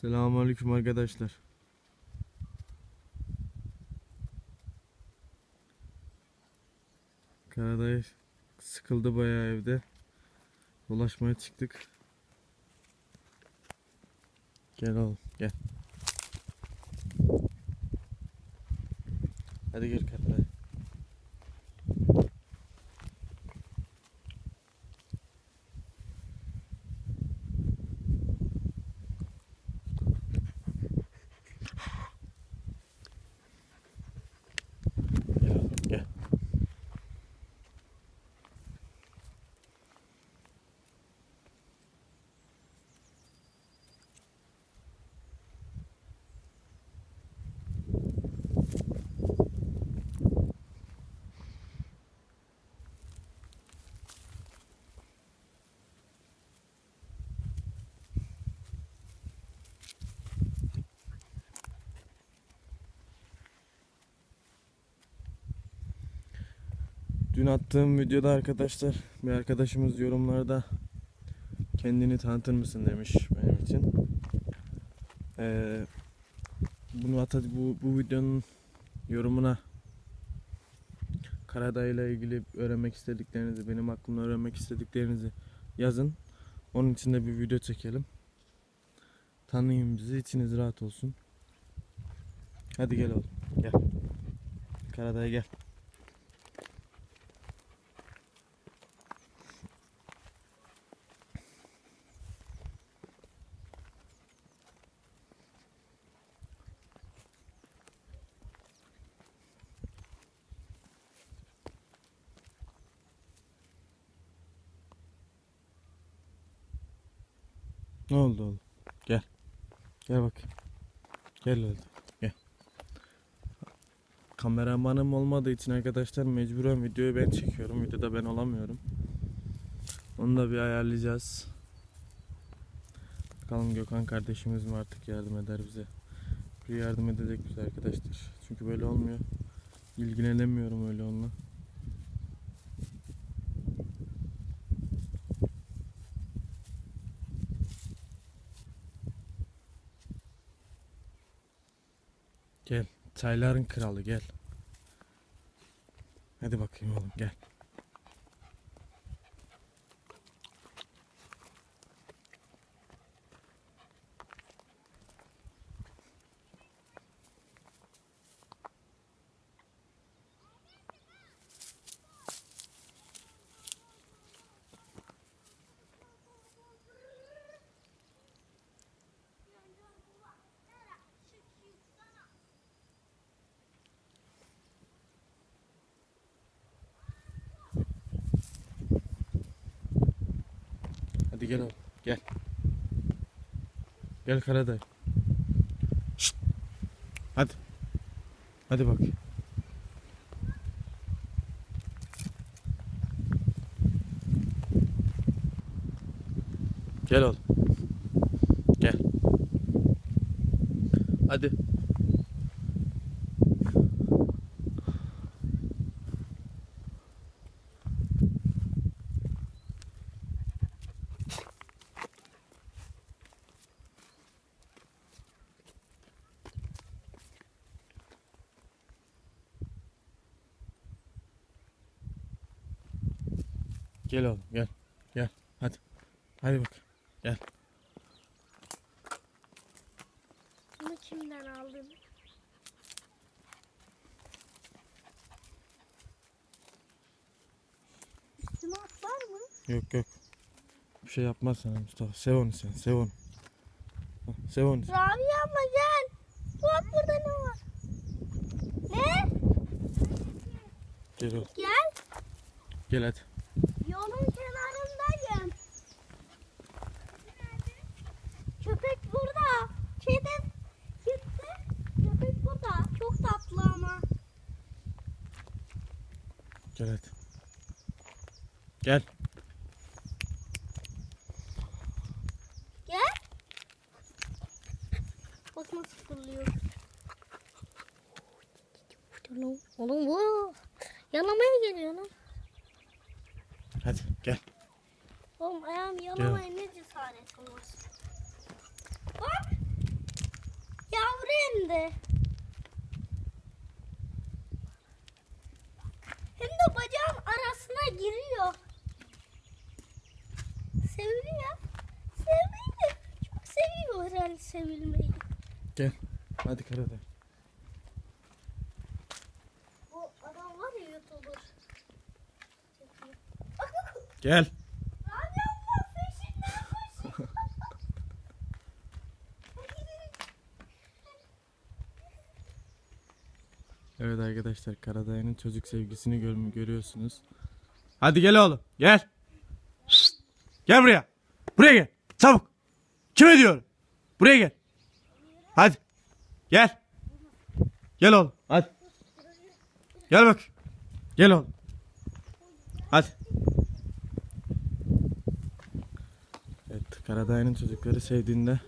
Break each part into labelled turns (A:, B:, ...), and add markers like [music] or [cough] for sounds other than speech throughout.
A: Selamünaleyküm arkadaşlar. Karadayı sıkıldı bayağı evde. Dolaşmaya çıktık. Gel oğlum gel. Hadi gel Karaday. Gel oğlum gel. Dün attığım videoda arkadaşlar bir arkadaşımız yorumlarda kendini tanıtır mısın demiş benim için. Ee, bunu at bu, bu videonun yorumuna Karadağ ile ilgili öğrenmek istediklerinizi, benim hakkımda öğrenmek istediklerinizi yazın. Onun için de bir video çekelim. Tanıyın bizi, içiniz rahat olsun. Hadi gel oğlum, gel. Karadağ'a gel. Ne oldu oğlum? Gel. Gel bak. Gel oğlum. Gel. Kameramanım olmadığı için arkadaşlar mecburen videoyu ben çekiyorum. Videoda ben olamıyorum. Onu da bir ayarlayacağız. Bakalım Gökhan kardeşimiz mi artık yardım eder bize. Bir yardım edecek bize arkadaşlar. Çünkü böyle olmuyor. İlgilenemiyorum öyle onunla. Gel. Çayların kralı gel. Hadi bakayım oğlum gel. Hadi gel oğlum gel. Gel Karaday. Şşt. Hadi. Hadi bak. Gel oğlum. Gel. Hadi. Gel oğlum gel. Gel. Hadi. Hadi bak. Gel.
B: Bunu kimden aldın? Üstüme atlar mı?
A: Yok yok. Bir şey yapmaz sana Mustafa. Sev onu sen. Sev onu. Sev onu.
B: Rabia abla gel. Bak burada ne var? Ne?
A: Gel oğlum.
B: Gel.
A: Gel hadi.
B: Yolun kenarındayım. Köpek burada. Kedi gitti. Köpek burada. Çok tatlı ama.
A: Gel hadi. Gel.
B: Gel. Bak nasıl fırlıyor. Oğlum bu yalamaya geliyor lan.
A: Hadi gel.
B: Oğlum ayağım yalamaya ne cesaret olmaz. Bak de. Hem sevilmeyi.
A: Gel. Hadi Karaday.
B: Bu adam var ya YouTuber. Çekiyor. Bak bak.
A: Gel. [laughs] Evet arkadaşlar Karadayı'nın çocuk sevgisini gör görüyorsunuz. Hadi gel oğlum gel. Şşt! Gel buraya. Buraya gel. Çabuk. Kime diyorum? Buraya gel. Hadi. Gel. Gel oğlum. Hadi. Gel bak. Gel oğlum. Hadi. Evet Karadayı'nın çocukları sevdiğinde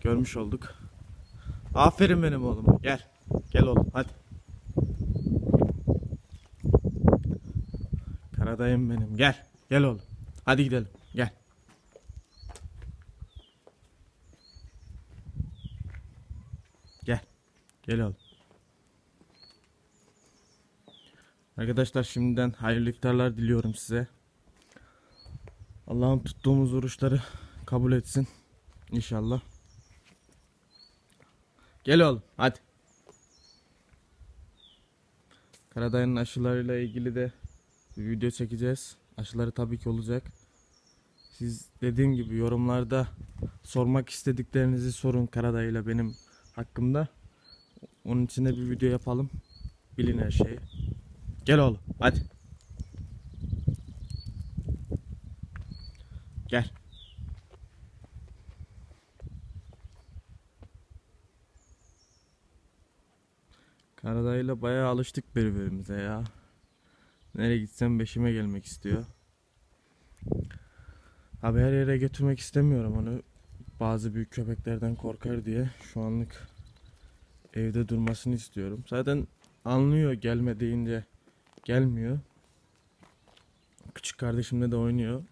A: görmüş olduk. Aferin benim oğluma. Gel. Gel oğlum hadi. Karadayım benim. Gel. Gel oğlum. Hadi gidelim. Gel. Gel. Gel oğlum. Arkadaşlar şimdiden hayırlı iftarlar diliyorum size. Allah'ım tuttuğumuz oruçları kabul etsin. İnşallah. Gel oğlum hadi. Karadayı'nın aşılarıyla ilgili de bir video çekeceğiz. Aşıları tabii ki olacak. Siz dediğim gibi yorumlarda sormak istediklerinizi sorun Karadayı'yla benim hakkımda. Onun için de bir video yapalım. Bilin her şeyi. Gel oğlum hadi. Gel. Karadayı'yla bayağı alıştık birbirimize ya. Nereye gitsem beşime gelmek istiyor. Abi her yere götürmek istemiyorum onu. Bazı büyük köpeklerden korkar diye şu anlık evde durmasını istiyorum. Zaten anlıyor gelme deyince gelmiyor. Küçük kardeşimle de oynuyor.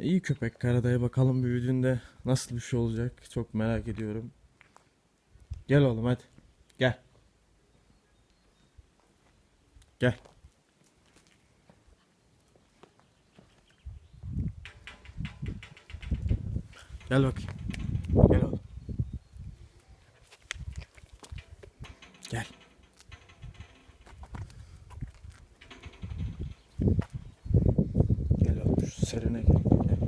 A: İyi köpek Karadayı bakalım büyüdüğünde nasıl bir şey olacak çok merak ediyorum. Gel oğlum hadi. Gel. Gel. Gel bakayım. Gel oğlum. Gel. Gel şu serine gel. gel.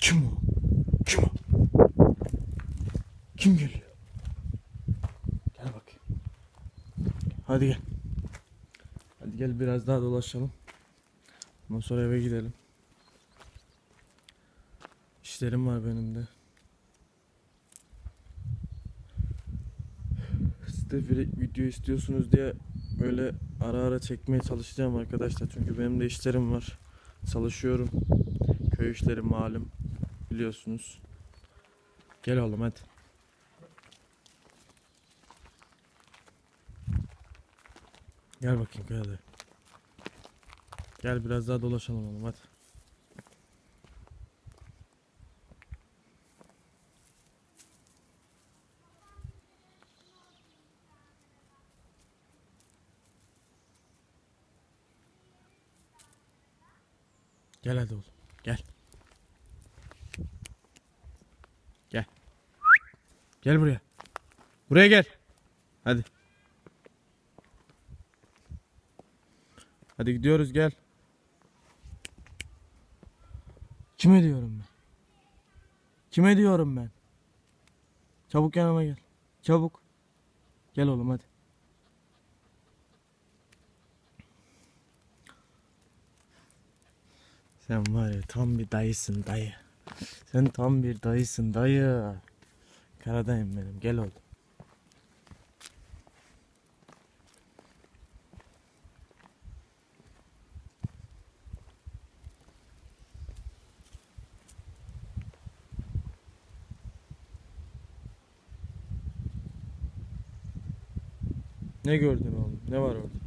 A: Kim o? Kim o? Kim geliyor? Gel bakayım. Hadi gel. Hadi gel biraz daha dolaşalım. Ondan sonra eve gidelim. İşlerim var benim de. Siz de video istiyorsunuz diye böyle ara ara çekmeye çalışacağım arkadaşlar. Çünkü benim de işlerim var. Çalışıyorum. Köy işleri malum. Biliyorsunuz. Gel oğlum hadi. Gel bakayım hadi. Gel biraz daha dolaşalım oğlum hadi. Gel hadi oğlum. Gel. Gel. Gel buraya. Buraya gel. Hadi. Hadi gidiyoruz gel. Kime diyorum ben? Kime diyorum ben? Çabuk yanıma gel. Çabuk. Gel oğlum hadi. Sen var ya tam bir dayısın dayı. Sen tam bir dayısın dayı. Karadayım benim gel oğlum. Ne gördün oğlum? Ne var orada?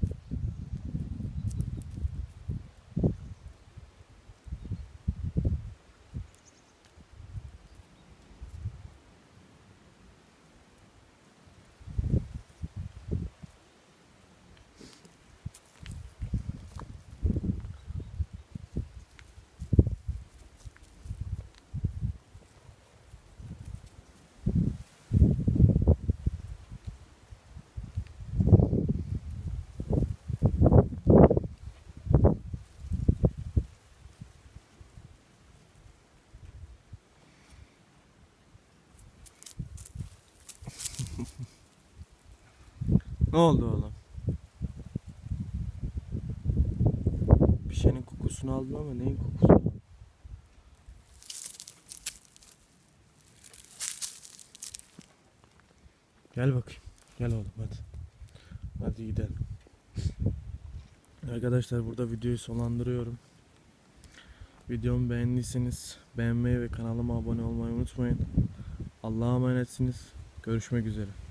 A: Ne oldu oğlum? Bir şeyin kokusunu aldın ama neyin kokusunu? Gel bakayım. Gel oğlum hadi. Hadi gidelim. Arkadaşlar burada videoyu sonlandırıyorum. Videomu beğendiyseniz beğenmeyi ve kanalıma abone olmayı unutmayın. Allah'a emanetsiniz. Görüşmek üzere.